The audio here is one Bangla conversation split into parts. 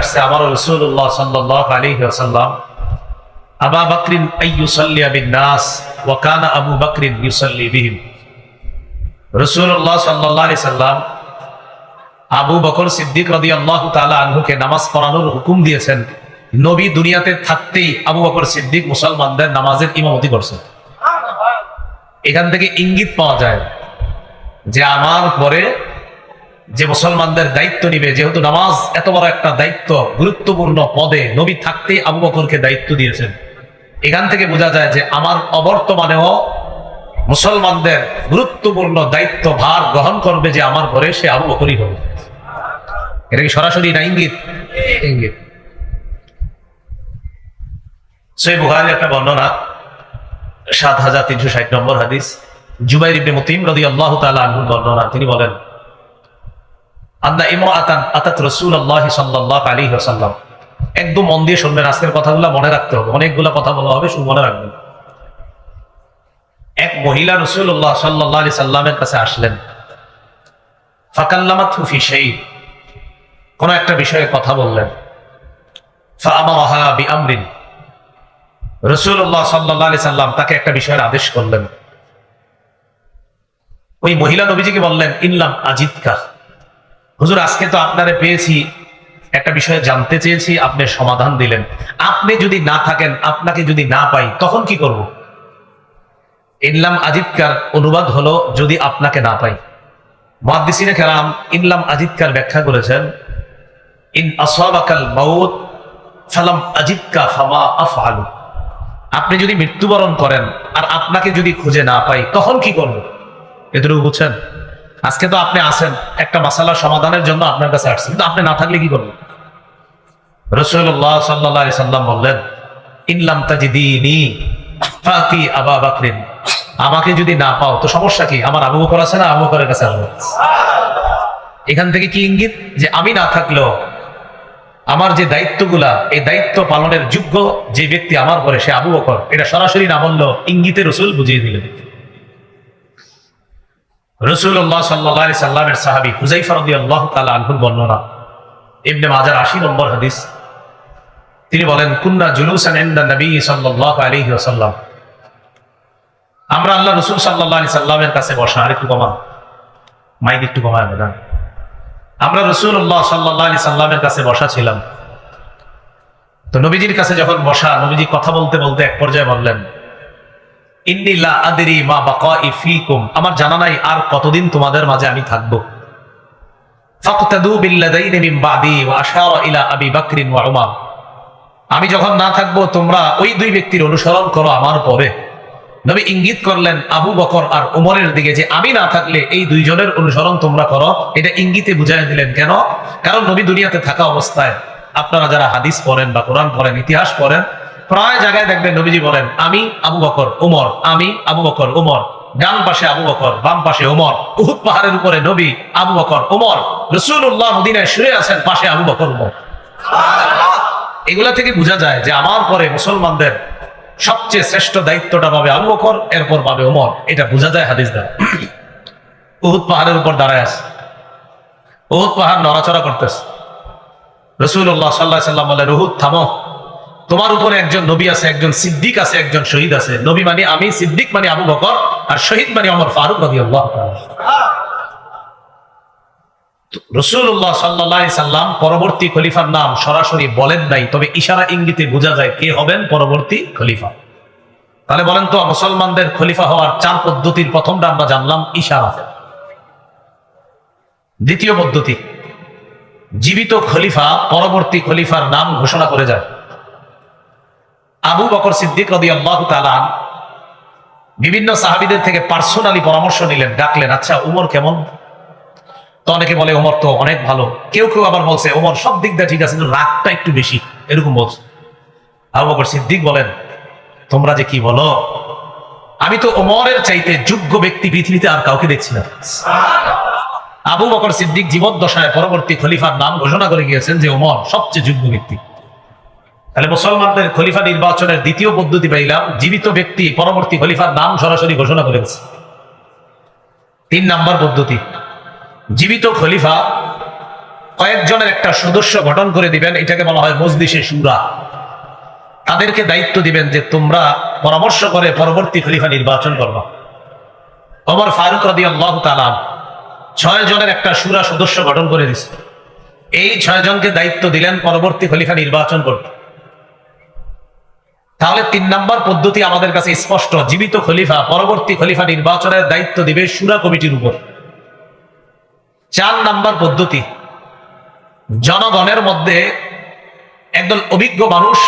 আসছে, আমার রসুল্লাহ সাল্লাহ আলী আসাল্লাম আবা বকরিন নাস ওয়া কানা আবু বকরিন ইউসাল্লি বিহিম। রসুল্লাহ সাল্লাহ আলি সাল্লাম আবু বকর সিদ্দিক রাদিয়াল্লাহু তাআলা আনহুকে নামাজ পড়ানোর হুকুম দিয়েছেন। নবী দুনিয়াতে থাকতেই আবু বকর সিদ্দিক মুসলমানদের নামাজের ইমামতি করছেন। এখান থেকে ইঙ্গিত পাওয়া যায় যে, আমার পরে যে মুসলমানদের দায়িত্ব নিবে, যেহেতু নামাজ এত বড় একটা দায়িত্ব, গুরুত্বপূর্ণ পদে নবী থাকতেই আবু বকরকে দায়িত্ব দিয়েছেন। এখান থেকে বোঝা যায় যে আমার অবর্তমানেও মুসলমানদের গুরুত্বপূর্ণ দায়িত্ব ভার গ্রহণ করবে যে আমার ঘরে সে আবু বকরই হবে। এটা কি সরাসরি না ইঙ্গিত? ইঙ্গিত। সেই বুহারি একটা বর্ণনা, সাত হাজার তিনশো ষাট নম্বর হাদিস, জুবাইর ইবনে মুতিম রদি আল্লাহ আনহুর বর্ণনা। তিনি বলেন আন্না ইমরাতান আতাত রাসূলুল্লাহ সাল্লাল্লাহু আলাইহি ওয়াসাল্লাম। একদম মন দিয়ে শুনবেন, আজকের কথাগুলো মনে রাখতে হবে। অনেকগুলো কথা বলা হবে, শুধু মনে রাখবেন। এক মহিলা সাল্লামের কাছে আসলেন। একটা বিষয়ে কথা বললেন। ফাআমারাহা বিআমরিন। রসুল্লাহ সাল্লাহ আলি সাল্লাম তাকে একটা বিষয়ের আদেশ করলেন। ওই মহিলা নবীজিকে বললেন, ইনলাম আজিদকা। হুজুর, আজকে তো আপনারে পেয়েছি, একটা বিষয়ে জানতে চেয়েছি, আপনি সমাধান দিলেন। আপনি যদি না থাকেন, আপনাকে যদি না পাই, তখন কি করব? ইনলাম আজিদকার অনুবাদ হলো যদি আপনাকে না পাই। মহাদিসিনে কেরাম ইনলাম আজিদকার ব্যাখ্যা করেছেন, ইন আসাবাকাল মাউত ফালাম আজিদকা ফামা আফআলু। আপনি যদি মৃত্যুবরণ করেন আর আপনাকে যদি খুঁজে না পাই, তখন কি করব? এটুকু বুঝছেন? আজকে তো আপনি আসেন একটা মাসালার সমাধানের জন্য আপনার কাছে আসছেন কিন্তু আপনি না থাকলে কি করবেন? রসুল্লাহ সাল্লাহ সাল্লাম বললেন ইনলাম আবা বাকরিন। আমাকে যদি না পাও, তো সমস্যা কি? আমার আবু বকর আছে না আবু বকরের কাছে এখান থেকে কি ইঙ্গিত? যে আমি না থাকলেও আমার যে দায়িত্বগুলা, এই দায়িত্ব পালনের যোগ্য যে ব্যক্তি আমার পরে সে আবু বকর, এটা সরাসরি না বলল ইঙ্গিতে রসুল বুঝিয়ে দিলেন। রসুল্লাহ সাল্লাহ সাল্লামের সাহাবি হুজাইফা রদি আল্লাহ তালা বর্ণনা। ইবনে মাজার আশি নম্বর হাদিস। তিনি বলেন, কুন্না জুলুসান ইনদা নবী আলাইহি ওয়াসাল্লাম। আমরা আল্লাহ রসুল সাল্লাল্লাহু আলাইহি সাল্লামের কাছে বসা আর একটু কমান। মাইক একটু কমায় না আমরা রসুল্লাহ সাল্লাল্লাহু আলাইহি সাল্লামের কাছে বসা ছিলাম। তো নবীজির কাছে যখন বসা, নবীজি কথা বলতে বলতে এক পর্যায়ে বললেন আমার জানা নাই আর কতদিন তোমাদের মাঝে আমি থাকব। আমি যখন না থাকব, তোমরা ওই দুই ব্যক্তির অনুসরণ করো আমার পরে। নবী ইঙ্গিত করলেন আবু বকর আর উমরের দিকে যে আমি না থাকলে এই দুইজনের অনুসরণ তোমরা করো। এটা ইঙ্গিতে বুঝাই দিলেন কেন? কারণ নবী দুনিয়াতে থাকা অবস্থায় আপনারা যারা হাদিস পড়েন বা কোরআন পড়েন, ইতিহাস পড়েন প্রায় জায়গায় দেখবেন নবীজি বলেন, আমি আবু বকর, উমর, আমি আবু বকর, উমর। ডান পাশে আবু বকর, বাম পাশে উমর। উহুদ পাহাড়ের উপরে নবী, আবু বকর, উমর। রসুল্লাহ মদিনায় শুয়ে আছেন, পাশে আবু বকর, উমর। এগুলা থেকে বোঝা যায় যে আমার পরে মুসলমানদের সবচেয়ে শ্রেষ্ঠ দায়িত্বটা পাবে আবু বকর, এরপর পাবে ওমর এটা বোঝা যায় হাদিস দ্বারা। উহুদ পাহাড়ের উপর দাঁড়ায় আছে। উহুদ পাহাড় নড়াচড়া করতেছে। রসুল্লাহ সাল্লাহ সাল্লাম বলে রুহুদ থামো। তোমার উপরে একজন নবী আছে, একজন সিদ্দিক আছে, একজন শহীদ আছে। নবী মানে আমি, সিদ্দিক মানে আবু বকর, আর শহীদ মানে আমার ফারুক রবি রসুল্লাহ সাল্লাহ সাল্লাম পরবর্তী খলিফার নাম সরাসরি বলেন নাই, তবে ইশারা ইঙ্গিতে বোঝা যায় কে হবেন পরবর্তী খলিফা। তাহলে বলেন তো, মুসলমানদের খলিফা হওয়ার চার পদ্ধতির প্রথমটা আমরা জানলাম, ইশারা। দ্বিতীয় পদ্ধতি, জীবিত খলিফা পরবর্তী খলিফার নাম ঘোষণা করে যায়। আবু বকর সিদ্দিক রদি আল্লাহ তালান বিভিন্ন সাহাবিদের থেকে পার্সোনালি পরামর্শ নিলেন, ডাকলেন আচ্ছা উমর কেমন? তো অনেকে বলে ওমর তো অনেক ভালো। কেউ কেউ আবার বলছে ওমর সব দিক দিয়ে ঠিক আছে, কিন্তু রাগটা একটু বেশি। এরকম বলছে। আবু বকর সিদ্দিক বলেন, তোমরা যে কি বলো? আমি তো ওমরের চাইতে যোগ্য ব্যক্তি পৃথিবীতে আর কাউকে দেখছি না। আবু বকর সিদ্দিক জীবদ্দশায় পরবর্তী খলিফার নাম ঘোষণা করে গিয়েছেন যে ওমর সবচেয়ে যোগ্য ব্যক্তি। তাহলে মুসলমানদের খলিফা নির্বাচনের দ্বিতীয় পদ্ধতি পাইলাম, জীবিত ব্যক্তি, পরবর্তী খলিফার নাম সরাসরি ঘোষণা করেছে তিন নাম্বার পদ্ধতি, জীবিত খলিফা কয়েকজনের একটা সদস্য গঠন করে দিবেন, এটাকে বলা হয় মজলিসে সুরা তাদেরকে দায়িত্ব দিবেন যে তোমরা পরামর্শ করে পরবর্তী খলিফা নির্বাচন করবা। অমর ফারুক রদি আল্লাহ তালাম ছয় জনের একটা সুরা সদস্য গঠন করে দিছে। এই ছয় জনকে দায়িত্ব দিলেন পরবর্তী খলিফা নির্বাচন করতে। তাহলে তিন নম্বর পদ্ধতি আমাদের কাছে স্পষ্ট। জীবিত খলিফা, পরবর্তী খলিফা নির্বাচনের দায়িত্ব দিবে সুরা কমিটির উপর। চার নাম্বার পদ্ধতি, জনগণের মধ্যে একদল অভিজ্ঞ মানুষ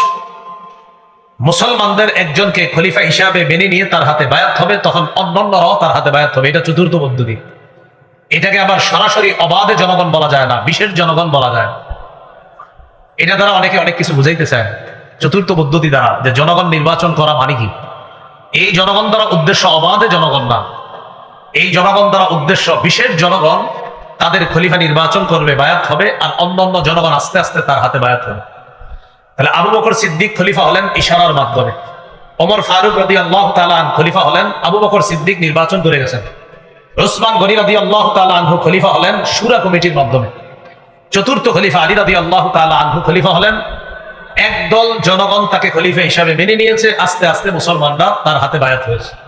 মুসলমানদের একজনকে খলিফা হিসাবে মেনে নিয়ে তার হাতে বায়াত হবে, তখন অন্যান্যরাও তার হাতে বায়াত হবে। এটা চতুর্থ পদ্ধতি। এটাকে আবার সরাসরি অবাধে জনগণ বলা যায় না, বিশেষ জনগণ বলা যায়। এটা দ্বারা অনেকে অনেক কিছু বুঝাইতে চায়। চতুর্থ পদ্ধতি দ্বারা যে জনগণ নির্বাচন করা মানে কি? এই জনগণ দ্বারা উদ্দেশ্য অবাধে জনগণ না। এই জনগণ দ্বারা উদ্দেশ্য বিশেষ জনগণ তাদের খলিফা নির্বাচন করবে, বায়াত হবে, আর অন্যান্য জনগণ আস্তে আস্তে তার হাতে বায়াত হবে। তাহলে আবু বকর সিদ্দিক খলিফা হলেন ইশারার মাধ্যমে। ওমর ফারুক রদি আল্লাহ তালান খলিফা হলেন, আবু বকর সিদ্দিক নির্বাচন করে গেছেন। ওসমান গনি রদি আল্লাহ তালানহু খলিফা হলেন, সুরা কমিটির মাধ্যমে। চতুর্থ খলিফা আলী রদি আল্লাহ তালা আনহু খলিফা হলেন একদল জনগণ তাকে খলিফা হিসাবে মেনে নিয়েছে। আস্তে আস্তে মুসলমানরা তার হাতে বায়াত হয়েছে।